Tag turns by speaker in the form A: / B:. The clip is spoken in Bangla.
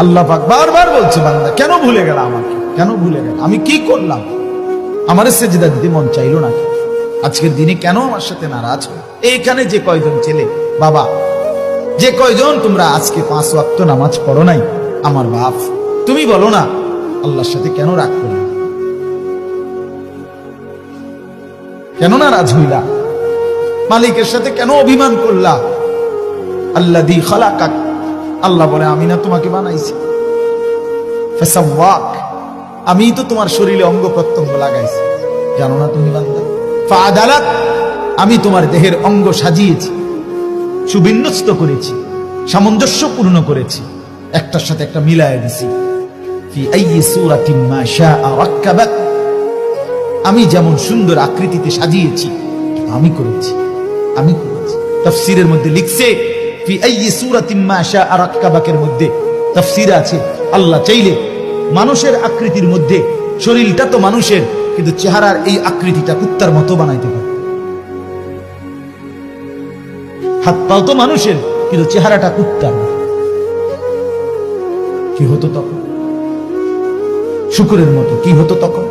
A: আল্লাহ পাক বারবার বলছে বান্দা, কেন ভুলে গেল আমাকে? কেন ভুলে গেল? আমি কি করলাম? আমার সেজদা দিতে মন চাইলো না আজকের দিনে কেন আমার সাথে নারাজ হলো? এইখানে যে কয়জন ছেলে, বাবা, যে কয়জন তোমরা আজকে পাঁচ ওয়াক্ত নামাজ পড়ো নাই? আমার বাপ, তুমি বলো না, আল্লাহর সাথে কেন রাগ করলে? কেন নারাজ হইলা? মালিকের সাথে কেন অভিমান করলা? আল্লাহ দি খালাকাক আল্লাহ বলে, আমি না তোমাকে বানাইছি। আমি তো তোমার শরীরে অঙ্গ প্রত্যঙ্গ লাগাইছি। জানো না তুমি আমি তোমার দেহের অঙ্গ সাজিয়েছি, সুবিন্যস্ত করেছি, সামঞ্জস্যপূর্ণ করেছি, একটার সাথে একটা মিলায় দিছি। আমি যেমন সুন্দর আকৃতিতে সাজিয়েছি, আমি করেছি আমি করেছি। তাফসীরের মধ্যে লিখছে মধ্যে। আছে, আল্লাহ চাইলে মানুষের আকৃতির মধ্যে, শরীরটা তো মানুষের, কিন্তু চেহারার এই আকৃতিটা কুত্তার মতো বানাইতে পারে হাত পাও তো মানুষের, কিন্তু চেহারাটা কুত্তার কি হতো তখন? শুকুরের মতো কি হতো তখন?